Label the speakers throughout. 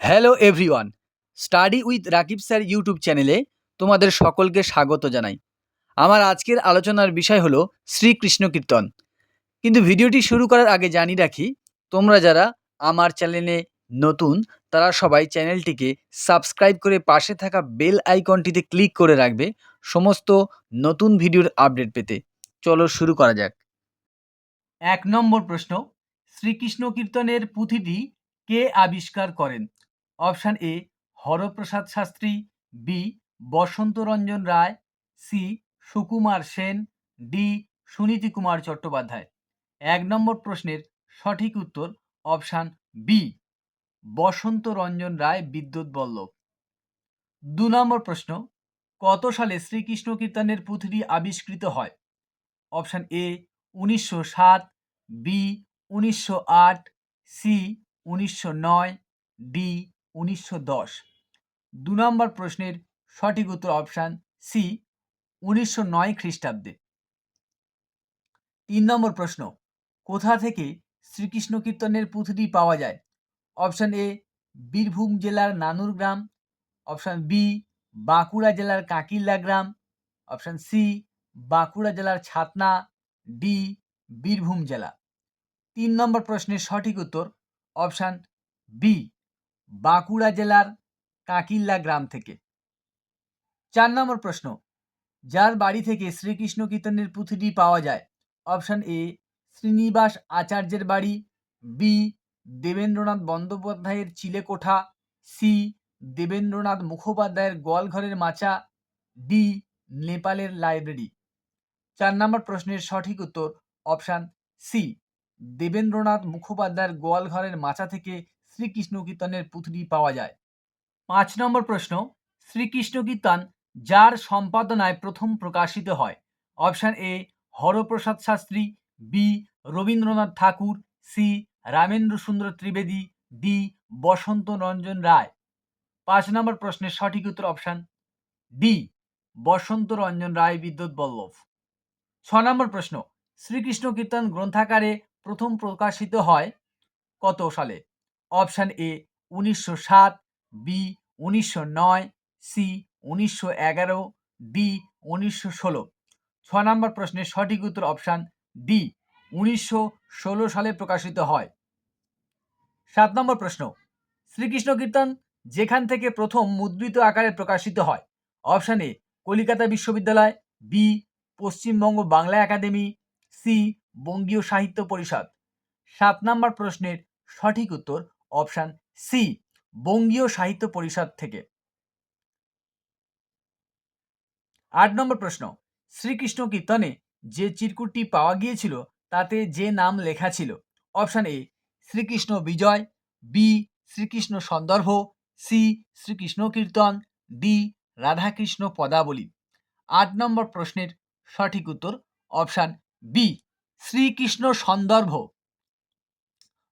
Speaker 1: Hello everyone study with Rakib sir YouTube চ্যানেলে তোমাদের সকলকে স্বাগত জানাই। আমার আজকের আলোচনার বিষয় হলো শ্রীকৃষ্ণ কীর্তন। কিন্তু ভিডিওটি শুরু করার আগে জানিয়ে রাখি, তোমরা যারা আমার চ্যানেলে নতুন, তারা সবাই চ্যানেলটিকে সাবস্ক্রাইব করে পাশে থাকা বেল আইকনটিতে ক্লিক করে রাখবে সমস্ত নতুন ভিডিওর আপডেট পেতে। চলো শুরু করা যাক। এক নম্বর প্রশ্ন, শ্রীকৃষ্ণ কীর্তনের পুঁথিটি কে আবিষ্কার করেন? Option A, Haraprasad Shastri, B, Basantaranjan Ray, C, Sukumar Sen, D, Suniti Kumar Chattopadhyay. এক নম্বর প্রশ্নের সঠিক উত্তর অপশান বি বসন্ত রঞ্জন রায় বিদ্যুৎ বল্লভ। দু নম্বর প্রশ্ন, কত সালে শ্রীকৃষ্ণ কীর্তনের পুঁথিটি আবিষ্কৃত হয়? অপশান এ, উনিশশো সাত, বি, উনিশশো আট, সি, উনিশশো নয়, ডি উনিশশো দশ। দু নম্বর প্রশ্নের সঠিক উত্তর অপশান সি উনিশশো নয় খ্রিস্টাব্দে। তিন নম্বর প্রশ্ন, কোথা থেকে শ্রীকৃষ্ণ কীর্তনের পুঁথিটি পাওয়া যায়? অপশান এ বীরভূম জেলার নানুর গ্রাম। অপশান বি বাঁকুড়া জেলার কাঁকিল্লা গ্রাম। অপশান সি বাঁকুড়া জেলার ছাতনা। ডি বীরভূম জেলা। তিন নম্বর প্রশ্নের সঠিক উত্তর, অপশান বি বাঁকুড়া জেলার কাঁকিল্লা গ্রাম থেকে। চার নম্বর প্রশ্ন, যার বাড়ি থেকে শ্রীকৃষ্ণ কীর্তনের পুঁথিটি পাওয়া যায়? অপশান এ, শ্রীনিবাস আচার্যের বাড়ি, বি, দেবেন্দ্রনাথ বন্দ্যোপাধ্যায়ের চিলেকোঠা, সি, দেবেন্দ্রনাথ মুখোপাধ্যায়ের গোয়ালঘরের মাচা, ডি, নেপালের লাইব্রেরি। চার নম্বর প্রশ্নের সঠিক উত্তর, অপশান সি, দেবেন্দ্রনাথ মুখোপাধ্যায়ের গোয়ালঘরের মাচা থেকে শ্রীকৃষ্ণ কীর্তনের পুঁথিটি পাওয়া যায়। পাঁচ নম্বর প্রশ্ন শ্রীকৃষ্ণ কীর্তন যার সম্পাদনায় প্রথম প্রকাশিত হয়? Option A, Haraprasad Shastri, B, Rabindranath Tagore, C, Ramendra Sundar Trivedi, D, Basanta Ranjan Ray. পাঁচ নম্বর প্রশ্নের সঠিক উত্তর অপশান ডি, বসন্ত রঞ্জন রায় বিদ্যুৎ বল্লভ। ছ নম্বর প্রশ্ন শ্রীকৃষ্ণ কীর্তন গ্রন্থাকারে প্রথম প্রকাশিত হয় কত সালে? অপশান এ উনিশশো সাত, বি উনিশশো নয়, সি উনিশশো এগারো, ডি উনিশশো ষোলো। ছ নম্বর প্রশ্নের সঠিক উত্তর অপশান ডি উনিশশো ষোলো সালে প্রকাশিত হয়। সাত নম্বর প্রশ্ন, শ্রীকৃষ্ণ কীর্তন যেখান থেকে প্রথম মুদ্রিত আকারে প্রকাশিত হয়? অপশান এ, কলিকাতা বিশ্ববিদ্যালয়, B Paschimbanga Bangla academy, C Bangiya Sahitya Parishad. সাত নম্বর প্রশ্নের সঠিক উত্তর অপশান সি, বঙ্গীয় সাহিত্য পরিষদ থেকে। আট নম্বর প্রশ্ন, শ্রীকৃষ্ণ কীর্তনে যে চিরকুটটি পাওয়া গিয়েছিল, তাতে যে নাম লেখা ছিল? Option A, Srikrishna Vijay, B, Srikrishna Sandarbha, C, Srikrishna Kirtan, D, Radhakrishna Padabali. আট নম্বর প্রশ্নের সঠিক উত্তর, অপশান বি, শ্রীকৃষ্ণ সন্দর্ভ।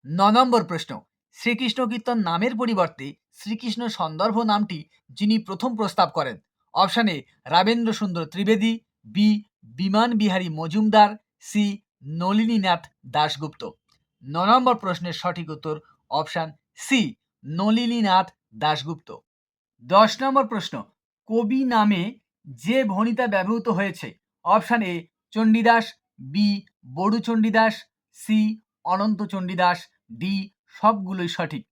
Speaker 1: ন নম্বর প্রশ্ন শ্রীকৃষ্ণ কীর্তন নামের পরিবর্তে শ্রীকৃষ্ণ সন্দর্ভ নামটি যিনি প্রথম প্রস্তাব করেন। অপশান রাবেন্দ্র সুন্দর ত্রিবেদী, বি বিমান বিহারী মজুমদার, সি নলিনীনাথ দাশগুপ্ত। ন নম্বর প্রশ্নের সঠিক উত্তর অপশান সি নলিনীনাথ দাশগুপ্ত। দশ নম্বর প্রশ্ন, কবি নামে যে ভনিতা ব্যবহৃত হয়েছে? Option A Chandidas, B Baru Chandidas C Ananta Chandidas, D সবগুলোই সঠিক।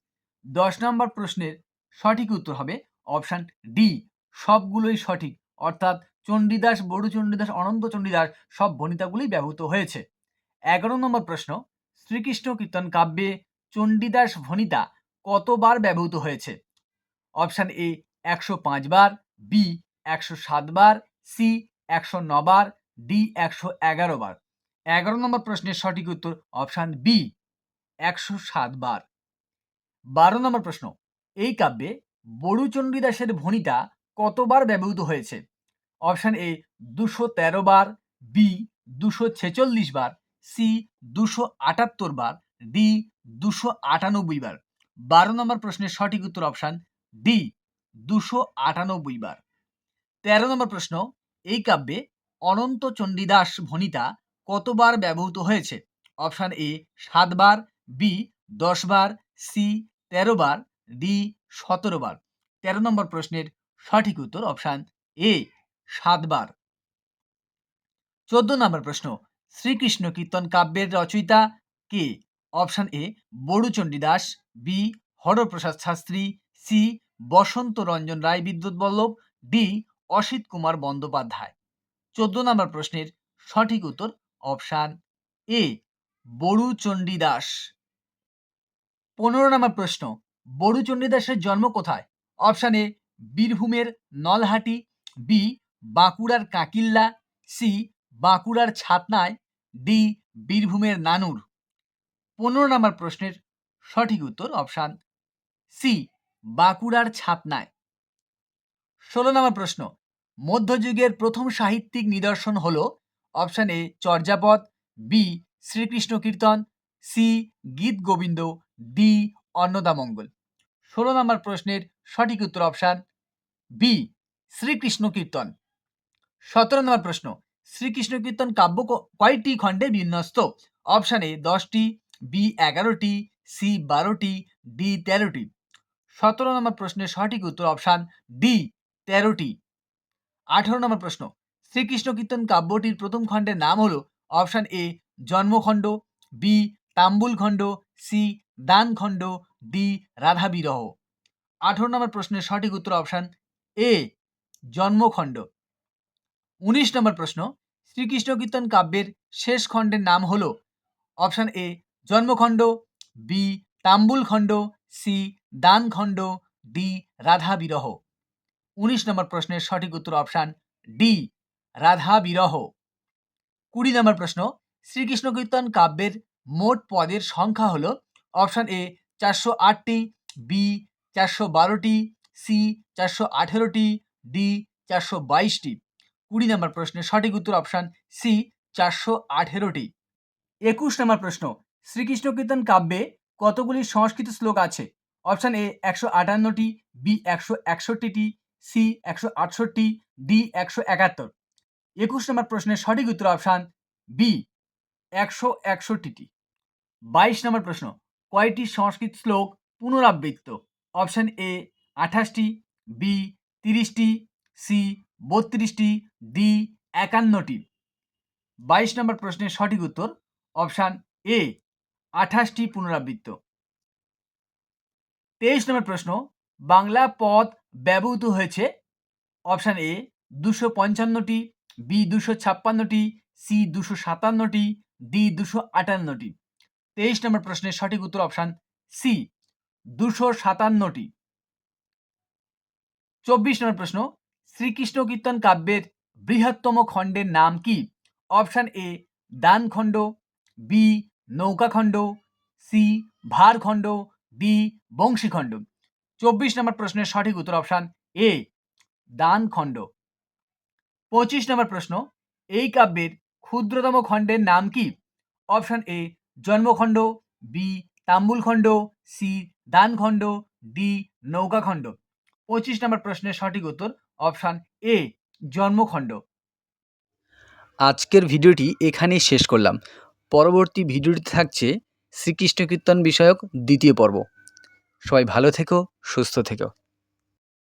Speaker 1: দশ নম্বর প্রশ্নের সঠিক উত্তর হবে অপশান ডি। সবগুলোই সঠিক, অর্থাৎ চণ্ডীদাস, বড়ু চণ্ডীদাস, অনন্ত চণ্ডীদাস সব বনিতাগুলি ব্যবহৃত হয়েছে। এগারো নম্বর প্রশ্ন, শ্রীকৃষ্ণ কীর্তন কাব্যে চণ্ডীদাস ভনিতা কতবার ব্যবহৃত হয়েছে? অপশান এ, একশো বার, বি, একশো বার, সি, একশো বার, ডি, একশো এগারো বার। এগারো নম্বর প্রশ্নের সঠিক উত্তর অপশান বি। একশো বার। বারো নম্বর প্রশ্ন। এই কাব্যে বড়ু চণ্ডীদাসের ভনিতা কতবার ব্যবহৃত হয়েছে? অপশান এ, দুশো তেরো বার, বি, দুশো ছেচল্লিশ বার, সি, দুশো আটাত্তর বার, ডি, দুশো আটানব্বই বার। বারো নম্বর প্রশ্নের সঠিক উত্তর অপশান ডি, দুশো আটানব্বই বার। তেরো নম্বর প্রশ্ন। এই কাব্যে অনন্ত চণ্ডীদাস ভনিতা কতবার ব্যবহৃত হয়েছে? অপশান এ সাতবার বি দশ বার সি তেরো বার ডি সতেরো বার। তেরো নম্বর প্রশ্নের সঠিক উত্তর অপশান এ সাতবার চোদ্দ নম্বর প্রশ্ন, শ্রীকৃষ্ণ কীর্তন কাব্যের রচয়িতা কে? Option A Baruchandi Das. B Haraprasad Shastri. C Basanta Ranjan Ray Bidyut Ballabh. D Asit Kumar Bandyopadhyay. চোদ্দ নম্বর প্রশ্নের সঠিক উত্তর অপশান এ বড়ুচণ্ডী দাস। পনেরো নম্বর প্রশ্ন বড়ুচণ্ডী দাসের জন্ম কোথায়? অপশান এ বীরভূমের নলহাটি বি বাঁকুড়ার কাকিল্লা সি বাঁকুড়ার ছাতনায় ডি বীরভূমের নানুর। পনেরো নম্বর প্রশ্নের সঠিক উত্তর অপশান সি বাঁকুড়ার ছাতনায়। ষোলো নম্বর প্রশ্ন, মধ্যযুগের প্রথম সাহিত্যিক নিদর্শন হল? Option A Charyapad B Srikrishna Kirtan C Gita Govinda D Annadamangal ষোলো নম্বর প্রশ্নের সঠিক উত্তর অপশান বি, শ্রীকৃষ্ণ কীর্তন। সতেরো নম্বর প্রশ্ন, শ্রীকৃষ্ণ কীর্তন কাব্য কয়টি খণ্ডে বিন্যস্ত? অপশান দশটি, বি এগারোটি, সি বারোটি, ডি তেরোটি। সতেরো নম্বর প্রশ্নের সঠিক উত্তর অপশান ডি, তেরোটি। আঠারো নম্বর প্রশ্ন, শ্রীকৃষ্ণ কীর্তন কাব্যটির প্রথম খণ্ডের নাম হলো অপশান এ জন্মখণ্ড, বি তাম্বুল খণ্ড, সি দানখণ্ড ডি রাধা বিরহ। আঠারো নম্বর প্রশ্নের সঠিক উত্তর অপশান এ, জন্মখণ্ড। উনিশ নম্বর প্রশ্ন, শ্রীকৃষ্ণ কীর্তন কাব্যের শেষ খণ্ডের নাম হল? অপশান এ, জন্মখণ্ড, বি, তাম্বুল খণ্ড, সি দানখণ্ড ডি, রাধা বিরহ। উনিশ নম্বর প্রশ্নের সঠিক উত্তর অপশান ডি, রাধা বিরহ। কুড়ি নম্বর প্রশ্ন, শ্রীকৃষ্ণ কীর্তন কাব্যের মোট পদের সংখ্যা হলো অপশান এ চারশো আটটি, বি চারশো বারোটি, সি চারশো আঠেরোটি, ডি চারশো বাইশটি। কুড়ি নম্বর প্রশ্নের সঠিক উত্তর অপশান সি চারশো আঠেরোটি। একুশ নম্বর প্রশ্ন, শ্রীকৃষ্ণ কীর্তন কাব্যে কতগুলি সংস্কৃত শ্লোক আছে? অপশান এ একশো আটান্নটি, বি একশো একষট্টিটি, সি একশো আটষট্টি, ডি একশো একাত্তর। একুশ নম্বর প্রশ্নের সঠিক উত্তর অপশান বি একশো একষট্টিটি। বাইশ নম্বর প্রশ্ন কয়টি সংস্কৃত শ্লোক পুনরাবৃত্ত। অপশান এ আঠাশটি বি তিরিশটি সি বত্রিশটি ডি একান্নটি। বাইশ নম্বর প্রশ্নের সঠিক উত্তর, অপশান এ আঠাশটি পুনরাবৃত্ত। তেইশ নম্বর প্রশ্ন, বাংলা পদ ব্যবহৃত হয়েছে? অপশান এ দুশো পঞ্চান্নটি বি দুশো ছাপ্পান্নটি সি দুশো সাতান্নটি ডি দুশো আটান্নটি। তেইশ নম্বর প্রশ্নের সঠিক উত্তর অপশান সি, দুশো সাতান্নটি। চব্বিশ নম্বর প্রশ্ন, শ্রীকৃষ্ণ কীর্তন কাব্যের বৃহত্তম খণ্ডের নাম কি? Option A Dankhanda B Noukakhanda C Bharkhanda D Banshikhanda চব্বিশ নম্বর প্রশ্নের সঠিক উত্তর অপশান এ দানখণ্ড পঁচিশ নম্বর প্রশ্ন, এই কাব্যের ক্ষুদ্রতম খণ্ডের নাম কি? Option A Janmakhanda, B, Tambulkhanda, C, Dankhanda, D, Noukakhanda. পঁচিশ নম্বর প্রশ্নের সঠিক উত্তর, অপশান এ, জন্মখণ্ড।
Speaker 2: আজকের ভিডিওটি এখানেই শেষ করলাম। পরবর্তী ভিডিওটি থাকছে শ্রীকৃষ্ণ কীর্তন বিষয়ক দ্বিতীয় পর্ব। সবাই ভালো থেকো, সুস্থ থেকো।